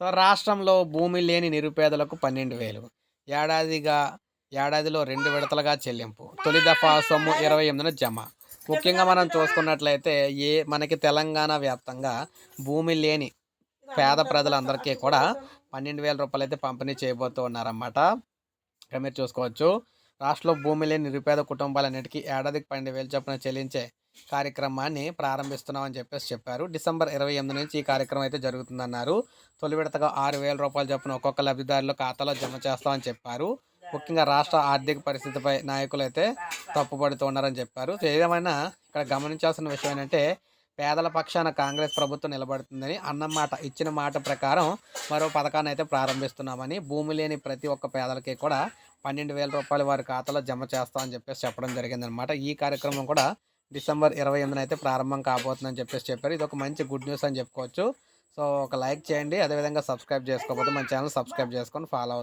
So రాష్ట్రంలో భూమి లేని నిరుపేదలకు పన్నెండు వేలు. ఏడాదిగా ఏడాదిలో రెండు విడతలుగా చెల్లింపు. తొలి దఫా సొమ్ము ఇరవై ఎనిమిదిన జమ. ముఖ్యంగా మనం చూసుకున్నట్లయితే ఏ మనకి తెలంగాణ వ్యాప్తంగా భూమి లేని పేద ప్రజలందరికీ కూడా పన్నెండు వేల రూపాయలు అయితే పంపిణీ చేయబోతూ ఉన్నారన్నమాట. ఇక్కడ మీరు చూసుకోవచ్చు. రాష్ట్రంలో భూమి లేని నిరుపేద కుటుంబాలన్నిటికీ ఏడాదికి పన్నెండు వేలు చొప్పున చెల్లించే కార్యక్రమాన్ని ప్రారంభిస్తున్నామని చెప్పేసి చెప్పారు. డిసెంబర్ ఇరవై ఎనిమిది నుంచి ఈ కార్యక్రమం అయితే జరుగుతుందన్నారు. తొలి విడతగా ఆరు వేల రూపాయలు చొప్పున ఒక్కొక్క లబ్ధిదారుల ఖాతాలో జమ చేస్తామని చెప్పారు. ముఖ్యంగా రాష్ట్ర ఆర్థిక పరిస్థితిపై నాయకులు అయితే తప్పుపడుతున్నారని చెప్పారు. ఏదేమైనా ఇక్కడ గమనించాల్సిన విషయం ఏంటంటే పేదల పక్షాన కాంగ్రెస్ ప్రభుత్వం నిలబడుతుందని అన్నమాట ఇచ్చిన మాట ప్రకారం మరో పథకాన్ని అయితే ప్రారంభిస్తున్నామని భూమి లేని ప్రతి ఒక్క పేదలకి కూడా పన్నెండు వేల రూపాయలు వారి ఖాతాలో జమ చేస్తామని చెప్పేసి చెప్పడం జరిగిందనమాట ఈ కార్యక్రమం కూడా డిసెంబర్ ఇరవై ఎనిమిదిన అయితే ప్రారంభం కాబోతుందని చెప్పేసి చెప్పారు. ఇది ఒక మంచి గుడ్ న్యూస్ అని చెప్పుకోవచ్చు. సో ఒక లైక్ చేయండి. అదేవిధంగా సబ్స్క్రైబ్ చేసుకోకపోతే మన ఛానల్ సబ్స్క్రైబ్ చేసుకొని ఫాలో